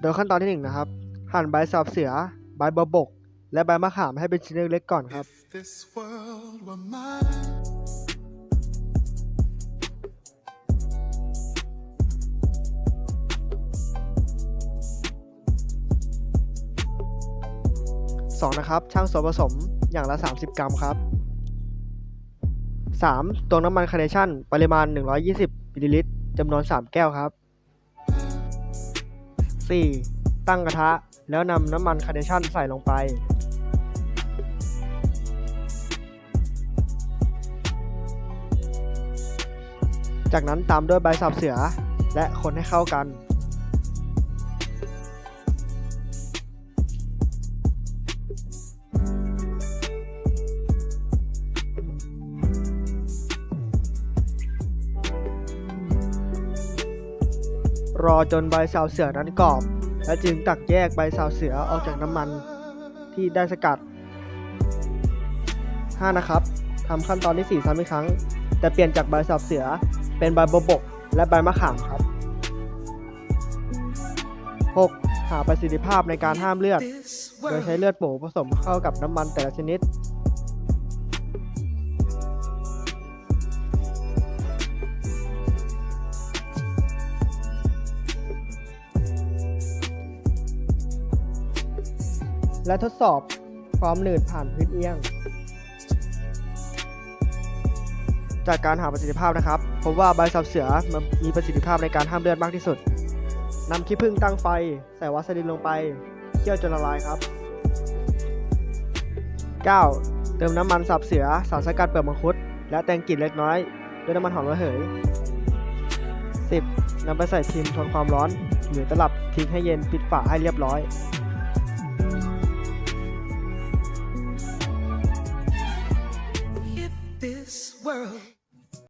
โดยขั้นตอนที่หนึ่งนะครับ หั่นใบสับเสือ ใบบวบก และใบมะขามให้เป็นชิ้นเล็กๆก่อนครับ If this world were mine, 2นะครับ ช่างส่วนผสมอย่างละ 30 กรัมครับ 3. ตวงน้ำมันคาร์เนชั่น ปริมาณ 120มิลลิลิตรจำนวน 3 แก้วครับ 4. ตั้งกระทะ แล้วนำน้ำมันคาร์เนชั่นใส่ลงไป จากนั้นตามด้วยใบสับเสือและคนให้เข้ากัน รอจนใบสาวเสือนั้นกรอบ และจึงตักแยกใบสาวเสือออกจากน้ำมันที่ได้สกัด 5 นะครับทำขั้นตอนที่ 4 ซ้ำอีกครั้ง แต่เปลี่ยนจากใบสาวเสือเป็นใบบบก และใบมะขามครับ 6. หาประสิทธิภาพในการห้ามเลือด โดยใช้เลือดหมูผสมเข้ากับน้ำมันแต่ละชนิด และทดสอบความหนืดผ่านพื้นเอียง จากการหาประสิทธิภาพนะครับพบว่าใบสับเสือมีประสิทธิภาพในการห้ามเลือดมากที่สุดนำขี้ผึ้งตั้งไฟ ใส่วาสลินลงไปเคี่ยวจนละลายครับ 9. เติมน้ำมันสับเสือสารสกัดเปลือกมังคุด และแตงกลิ่นเล็กน้อยด้วยน้ำมันหอมระเหย 10. นำไปใส่พิมพ์ทนความร้อน หรือตลับทิ้งให้เย็นปิดฝาให้เรียบร้อย this world